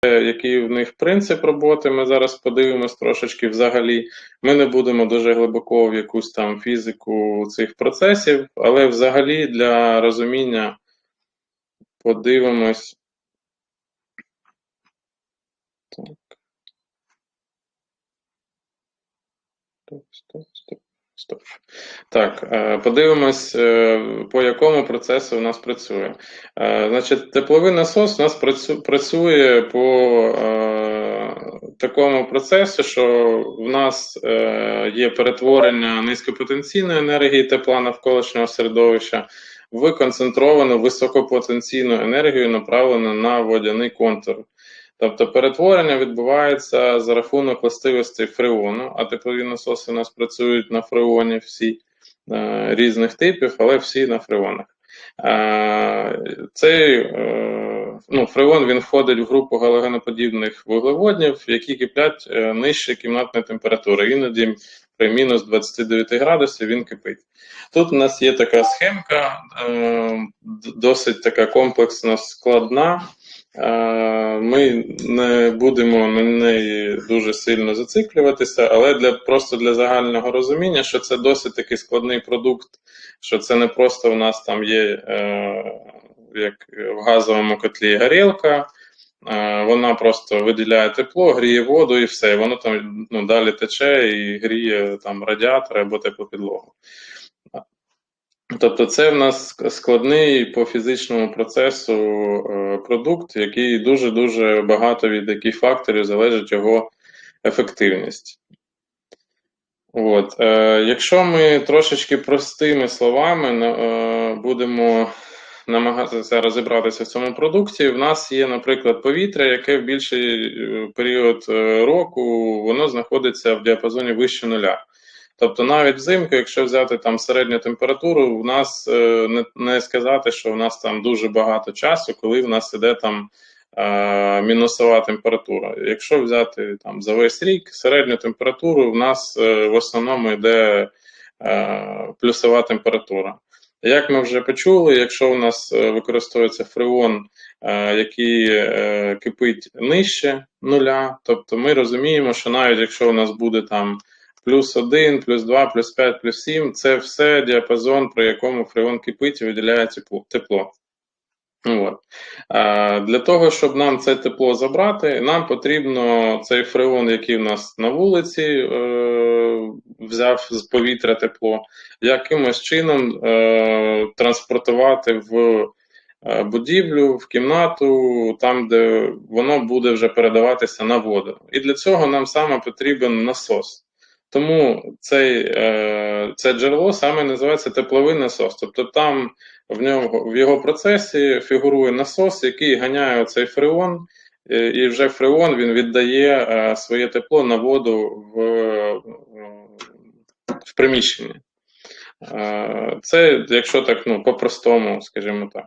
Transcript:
те, який в них принцип роботи. Ми зараз подивимось трошечки взагалі. Ми не будемо дуже глибоко в якусь там фізику цих процесів, але взагалі для розуміння подивимось. Так. Стоп, стоп, стоп, стоп. Так, е, подивимось, е, по якому процесу у нас працює. Е, Значить, тепловий насос у нас працює по такому процесу, що в нас є перетворення низькопотенційної енергії тепла навколишнього середовища в концентровану високопотенційну енергію, направлену на водяний контур. Тобто перетворення відбувається за рахунок властивостей фреону, а теплові насоси у нас працюють на фреоні всі е, різних типів, але всі на фреонах. Е, цей е, ну, фреон він входить в групу галогеноподібних вуглеводнів, які киплять е, нижче кімнатної температури. Іноді при мінус 29 градусів він кипить. Тут у нас є така схемка, е, досить така комплексна, складна. Ми не будемо на неї дуже сильно зациклюватися, але для просто для загального розуміння, що це досить такий складний продукт, що це не просто в нас там є е, як в газовому котлі горілка, е, вона просто виділяє тепло, гріє воду і все. Воно там ну, далі тече і гріє там радіатори або теплопідлогу. Тобто, це в нас складний по фізичному процесу е, продукт, який дуже-дуже багато від яких факторів залежить його ефективність. От. Е, якщо ми трошечки простими словами е, будемо намагатися розібратися в цьому продукті, в нас є, наприклад, повітря, яке в більший період року воно знаходиться в діапазоні вище нуля. Тобто навіть взимку, якщо взяти там середню температуру, у нас е, не, не сказати, що в нас там дуже багато часу, коли в нас іде там е, мінусова температура. Якщо взяти там за весь рік середню температуру, в нас е, в основному йде е, плюсова температура. Як ми вже почули, якщо у нас використовується фреон, який кипить нижче нуля, тобто ми розуміємо, що навіть якщо у нас буде там плюс 1, плюс 2, плюс 5, плюс 7 це все діапазон, при якому фреон кипить і виділяє тепло. От. Для того, щоб нам це тепло забрати, нам потрібно цей фреон, який в нас на вулиці е, взяв з повітря тепло, якимось чином е, транспортувати в е, будівлю, в кімнату, там, де воно буде вже передаватися на воду. І для цього нам саме потрібен насос. Тому цей, е, це джерело саме називається тепловий насос. Тобто там в нього в його процесі фігурує насос, який ганяє цей фреон, е, і вже фреон він віддає е, своє тепло на воду в, в приміщенні. Це, якщо так ну, по-простому, скажімо так.